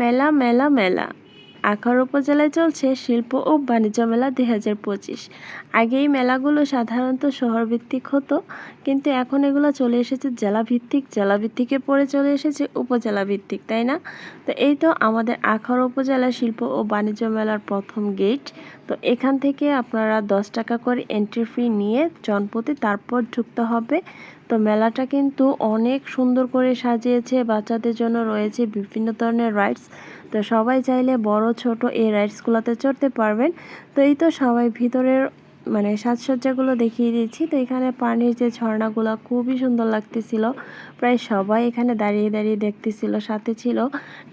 মেলা মেলা মেলা আখাউড়া উপজেলায় চলছে শিল্প ও বাণিজ্য মেলা দুই হাজার পঁচিশ। আগে এই মেলাগুলো সাধারণত শহরভিত্তিক হতো, কিন্তু এখন এগুলো চলে এসেছে জেলাভিত্তিক, জেলাভিত্তিকে পরে চলে এসেছে উপজেলা ভিত্তিক তাই না? তো এই তো আমাদের আখাউড়া উপজেলা শিল্প ও বাণিজ্য মেলার প্রথম গেট। তো এখান থেকে আপনারা দশ টাকা করে এন্ট্রি ফি নিয়ে জনপতি তারপর ঢুকতে হবে। তো মেলাটা কিন্তু অনেক সুন্দর করে সাজিয়েছে, বাচ্চাদের জন্য রয়েছে বিভিন্ন ধরনের রাইডস তো সবাই চাইলে বড় ছোট এই রাইডসগুলোতে চড়তে পারবেন। তো এই তো সবাই ভিতরের মানে সাজসজ্জাগুলো দেখিয়ে দিচ্ছি। তো এখানে পানির যে ঝর্ণাগুলো খুবই সুন্দর লাগতেছিল। প্রায় সবাই এখানে দাঁড়িয়ে দাঁড়িয়ে দেখতেছিল, সাথে ছিল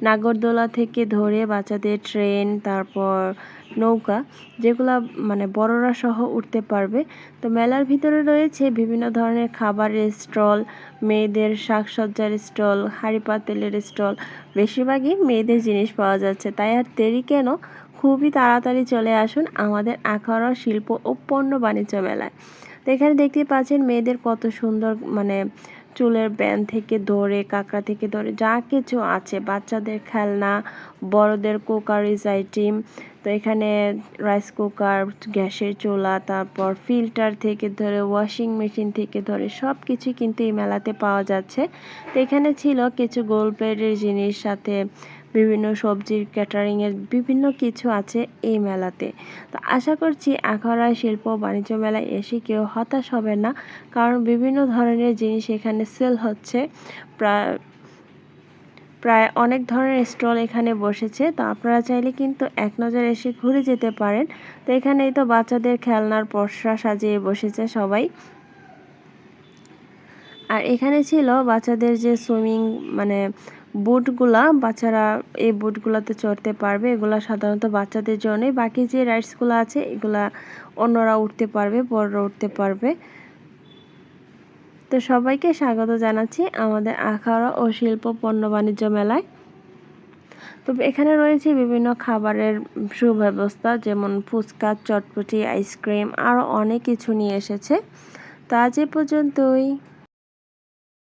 নাগরদোলা থেকে ধরে বাচ্চাদের ট্রেন, তারপর নৌকা, যেগুলা মানে বড়রা সহ উঠতে পারবে। তো মেলার ভিতরে রয়েছে বিভিন্ন ধরনের খাবারের স্টল, মেয়েদের শাকসজ্জার স্টল, হাঁড়ি পাতেলের স্টল, বেশিরভাগই মেয়েদের জিনিস পাওয়া যাচ্ছে। তাই আর দেরি কেন? খুবই তাড়াতাড়ি চলে আসুন আমাদের আখাড়া শিল্প ও পণ্য বাণিজ্য মেলায়। তো এখানে দেখতে পাচ্ছেন মেয়েদের কত সুন্দর মানে চুলের ব্যান্ড থেকে ধরে, কাঁকড়া থেকে ধরে, যা কিছু আছে। বাচ্চাদের খেলনা, বড়দের কুকারিজ আইটেম তো এখানে রাইস কুকার, গ্যাসের চুলা, তারপর ফিল্টার থেকে ধরে, ওয়াশিং মেশিন থেকে ধরে সব কিছুই কিন্তু এই মেলাতে পাওয়া যাচ্ছে। তো এখানে ছিল কিছু গোল প্লেটের জিনিস, সাথে বিভিন্ন সবজির ক্যাটারিংয়ের বিভিন্ন কিছু আছে এই মেলাতে। তো আশা করছি আখাড়া শিল্প বাণিজ্য মেলায় এসে কেউ হতাশ হবে না, কারণ বিভিন্ন ধরনের জিনিস এখানে সেল হচ্ছে। প্রায় প্রায় অনেক ধরনের স্টল এখানে বসেছে। তো আপনারা চাইলে কিন্তু এক নজর এসে ঘুরে যেতে পারেন। তো এখানেই তো বাচ্চাদের খেলনার পসরা সাজিয়ে বসেছে সবাই। আর এখানে ছিল বাচ্চাদের যে সুইমিং মানে বুটগুলা, বাচ্চারা এই বুটগুলোতে চড়তে পারবে। এগুলা সাধারণত বাচ্চাদের জন্যই। বাকি যে রাইডসগুলো আছে, এগুলা অন্যরা উঠতে পারবে, বড়রা উঠতে পারবে। তো সবাইকে স্বাগত জানাচ্ছি আমাদের আখাড়া ও শিল্প পণ্য বাণিজ্য মেলায়। তো এখানে রয়েছে বিভিন্ন খাবারের সুব্যবস্থা, যেমন ফুচকা, চটপটি, আইসক্রিম আরও অনেক কিছু নিয়ে এসেছে। তা এ পর্যন্তই।